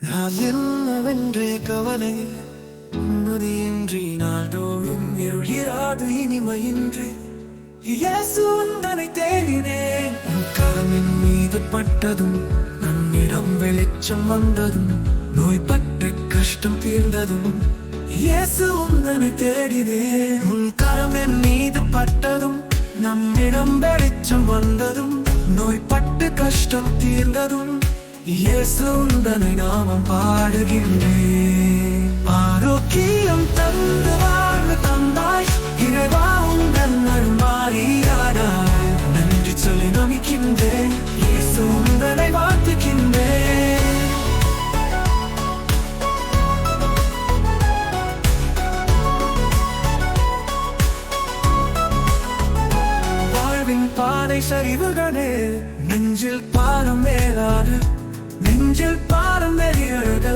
நான் என்னவென்றே கவலை உன்னதியின்றி நாள்தோறும் எழுகிறாது இனிமையின்றி. இயேசு உந்தனை தேடினேன். உன் கரமின் மீது பட்டதும் நம்மிடம் வெளிச்சம் வந்ததும் நோய்பட்டு கஷ்டம் தீர்ந்ததும் இயேசு உந்தனை தேடினேன். உன் கரமின் மீது பட்டதும் நம்மிடம் வெளிச்சம் வந்ததும் நோய்பட்டு கஷ்டம் தீர்ந்ததும் இயேசுந்தனை நாமம் பாடுகின்றேன். ஆரோக்கியம் தந்து வாழ்வு தந்தாய். இறைவா உங்கள் அருமாறியானாய் நன்றி சொல்லி நமிக்கின்றேன். இயேசுந்தனை வாழ்த்துகின்றேன். வாழ்வின் பாதை சரிவுகளே நெஞ்சில் பாரம் மேலாது நெஞ்சில் பாரம் வெளியழுத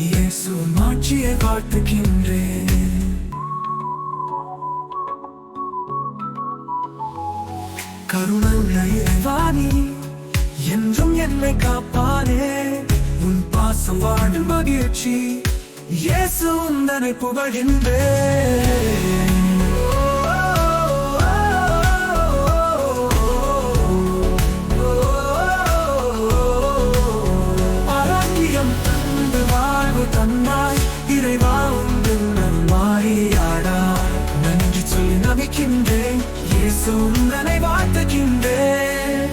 இயேசு மாட்சியை வாழ்த்துகின்றேன் கருணை வாணி என்றும் என்னை காப்பானே. உன் பாசம் வாழும் மகிழ்ச்சி இயேசு உந்தனை புகழ்கின்றேன். துதிக்கின்றேன் இயேசு உந்தனை வாழ்த்துகின்றேன்